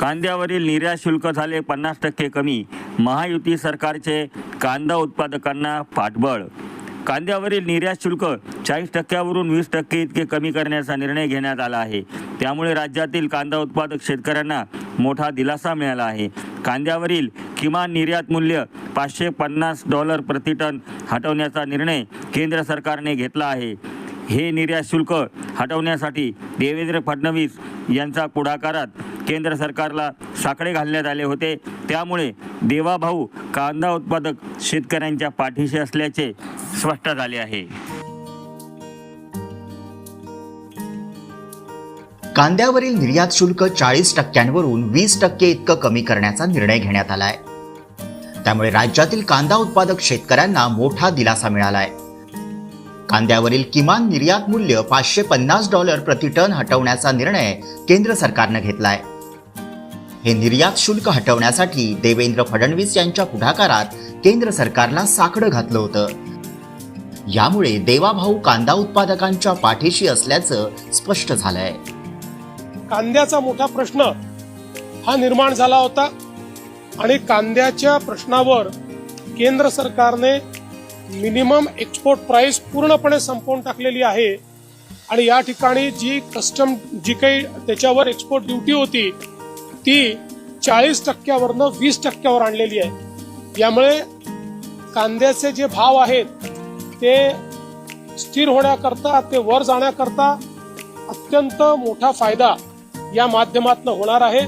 कांद्यावरील निर्यात शुल्क झाले पन्नास टक्के कमी. महायुती सरकारचे कांदा उत्पादकांना पाठबळ. कांद्यावरील निर्यात शुल्क चाळीस टक्क्यावरून वीस टक्के इतके कमी करण्याचा निर्णय घेण्यात आला आहे. त्यामुळे राज्यातील कांदा उत्पादक शेतकऱ्यांना मोठा दिलासा मिळाला आहे. कांद्यावरील किमान निर्यात मूल्य पाचशे पन्नास डॉलर प्रति टन हटवण्याचा निर्णय केंद्र सरकारने घेतला आहे. हे निर्यात शुल्क हटवण्यासाठी देवेंद्र फडणवीस यांचा पुढाकारात केंद्र सरकारला साकडे घालण्यात आले होते. त्यामुळे देवाभाऊ कांदा उत्पादक शेतकऱ्यांच्या पाठीशी असल्याचे स्पष्ट झाले आहे. कांद्यावरील निर्यात शुल्क चाळीस टक्क्यांवरून वीस टक्के इतकं कमी करण्याचा निर्णय घेण्यात आलाय. त्यामुळे राज्यातील कांदा उत्पादक शेतकऱ्यांना मोठा दिलासा मिळालाय. कांद्यावरील किमान निर्यात मूल्य पाचशे पन्नास डॉलर प्रति टन हटवण्याचा निर्णय केंद्र सरकारनं घेतलाय. हे निर्यात शुल्क हटवण्यासाठी देवेंद्र फडणवीस यांच्या पुढाकारात केंद्र सरकारला साकडं घातलं होतं. यामुळे देवाभाऊ कांदा उत्पादकांच्या पाठीशी असल्याचं स्पष्ट झालंय. कांद्याचा मोठा प्रश्न हा निर्माण झाला होता आणि कांद्याच्या प्रश्नावर केंद्र सरकारने मिनिमम एक्सपोर्ट प्राइस पूर्णपणे संपवून टाकलेली आहे आणि या ठिकाणी जी कस्टम जी काही त्याच्यावर एक्सपोर्ट ड्युटी होती ती चाळीस टक्क्यावरनं वीस टक्क्यावर आणलेली आहे. यामुळे कांद्याचे जे भाव आहेत ते स्थिर होण्याकरता ते वर जाण्याकरता अत्यंत मोठा फायदा या माध्यमातून होणार आहे.